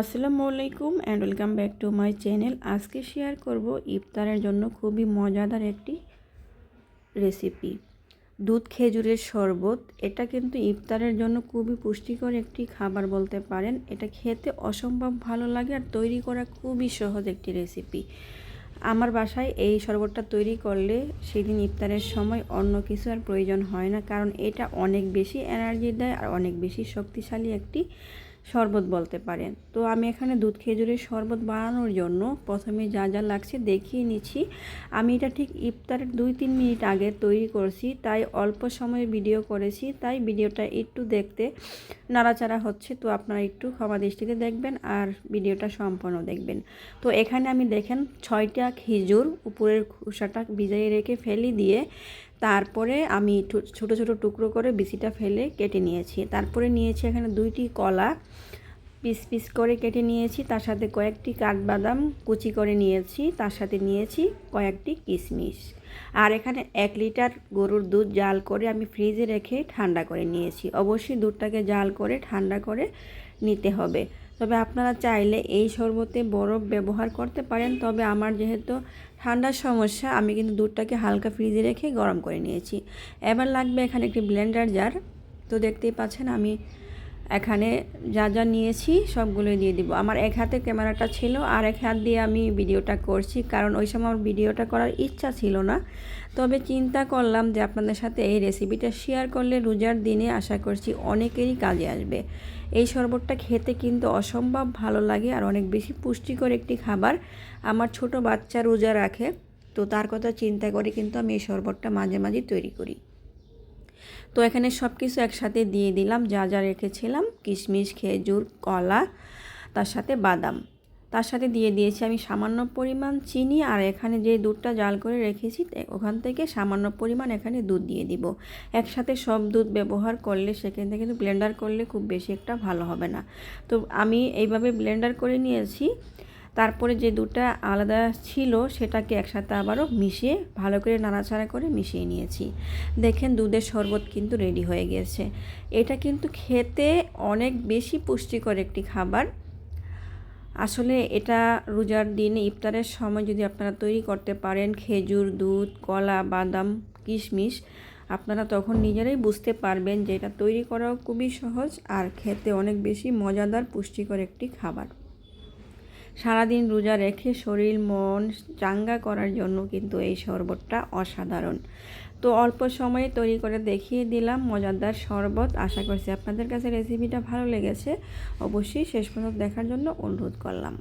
আসসালামু আলাইকুম and welcome back to my channel আজকে শেয়ার করব ইফতারের জন্য খুবই মজাদার একটি রেসিপি দুধ খেজুরের শরবত, এটা কিন্তু ইফতারের জন্য খুবই পুষ্টিকর একটি খাবার বলতে পারেন। এটা খেতে অসম্ভব ভালো লাগে আর তৈরি করা খুবই সহজ একটি রেসিপি আমার বাসায় এই শরবতটা তৈরি করলে সেদিন ইফতারের সময় অন্য কিছু আর প্রয়োজন হয় না, কারণ এটা অনেক বেশি এনার্জি দেয় আর অনেক বেশি শক্তিশালী একটি শরবত বলতে পারেন। তো আমি এখানে দুধ খেজুরের শরবত বানানোর জন্য প্রথমে যা যা লাগছে দেখিয়ে নিচ্ছি। আমি এটা ঠিক ইফতারের দুই তিন মিনিট আগে তৈরি করছি, তাই অল্প সময়ে ভিডিও করেছি, তাই ভিডিওটা একটু দেখতে নাড়াচাড়া হচ্ছে, তো আপনারা একটু ক্ষমা দৃষ্টিতে দেখবেন আর ভিডিওটা সম্পূর্ণ দেখবেন। তো এখানে আমি দেখেন ছয়টা খেজুর উপরের খোসাটা ভিজাইয়ে রেখে ফেলি দিয়ে তারপরে আমি ছোট ছোট টুকরো করে বিচিটা ফেলে কেটে নিয়েছি। তারপরে নিয়েছি এখানে দুইটি কলা পিস পিস করে কেটে নিয়েছি। তার সাথে কয়েকটি কাঠবাদাম কুচি করে নিয়েছি। তার সাথে নিয়েছি কয়েকটি কিশমিশ। আর এখানে এক লিটার গরুর দুধ জাল করে আমি ফ্রিজে রেখে ঠান্ডা করে নিয়েছি। অবশ্যই দুধটাকে জাল করে ঠান্ডা করে নিতে হবে। তবে আপনারা চাইলে এই শরবতে বরফ ব্যবহার করতে পারেন। তবে আমার যেহেতু ঠান্ডার সমস্যা, আমি কিন্তু দুধটাকে হালকা ফ্রিজে রেখে গরম করে নিয়েছি। এবার লাগবে এখানে একটি ব্লেন্ডার জার। তো দেখতেই পাচ্ছেন আমি এখানে যা যা নিয়েছি সবগুলোই দিয়ে দিব। আমার এক হাতে ক্যামেরাটা ছিল আর এক হাত দিয়ে আমি ভিডিওটা করছি, কারণ ওই সময় আমার ভিডিওটা করার ইচ্ছা ছিল না। তবে চিন্তা করলাম যে আপনাদের সাথে এই রেসিপিটা শেয়ার করলে রোজার দিনে আশা করছি অনেকেরই কাজে আসবে। এই শরবতটা খেতে কিন্তু অসম্ভব ভালো লাগে আর অনেক বেশি পুষ্টিকর একটি খাবার আমার ছোট বাচ্চা রোজা রাখে। তো তার কথা চিন্তা করে কিন্তু আমি এই শরবতটা মাঝে মাঝে তৈরি করি। তো এখানে সব কিছু একসাথে দিয়ে দিলাম, যা যা রেখেছিলাম, কিশমিশ, খেজুর, কলা, তার সাথে বাদাম। তার সাথে দিয়ে দিয়েছি আমি সামান্য পরিমাণ চিনি, আর এখানে যে দুধটা জাল করে রেখেছি ওখান থেকে সামান্য পরিমাণ এখানে দুধ দিয়ে দিব। একসাথে সব দুধ ব্যবহার করলে, সেখান থেকে কিন্তু ব্লেন্ডার করলে খুব বেশি একটা ভালো হবে না। তো আমি এইভাবে ব্লেন্ডার করে নিয়েছি তারপরে যে দুধটা আলাদা ছিল সেটাকে একসাথে আবারও মিশিয়ে ভালো করে নাড়াচাড়া করে মিশিয়ে নিয়েছি। দেখেন দুধের শরবত কিন্তু রেডি হয়ে গেছে। এটা কিন্তু খেতে অনেক বেশি পুষ্টিকর একটি খাবার। আসলে এটা রোজার দিনে ইফতারের সময় যদি আপনারা তৈরি করতে পারেন, খেজুর, দুধ, কলা, বাদাম, কিশমিশ, আপনারা তখন নিজেরাই বুঝতে পারবেন যে এটা তৈরি করাও খুবই সহজ আর খেতে অনেক বেশি মজাদার, পুষ্টিকর একটি খাবার। সারাদিন রোজা রেখে শরীর, মন চাঙ্গা করার জন্য কিন্তু এই শরবতটা অসাধারণ। তো অল্প সময়ে তৈরি করে দেখিয়ে দিলাম মজাদার শরবত। আশা করছি আপনাদের কাছে রেসিপিটা ভালো লেগেছে। অবশ্যই শেষ পর্যন্ত দেখার জন্য অনুরোধ করলাম।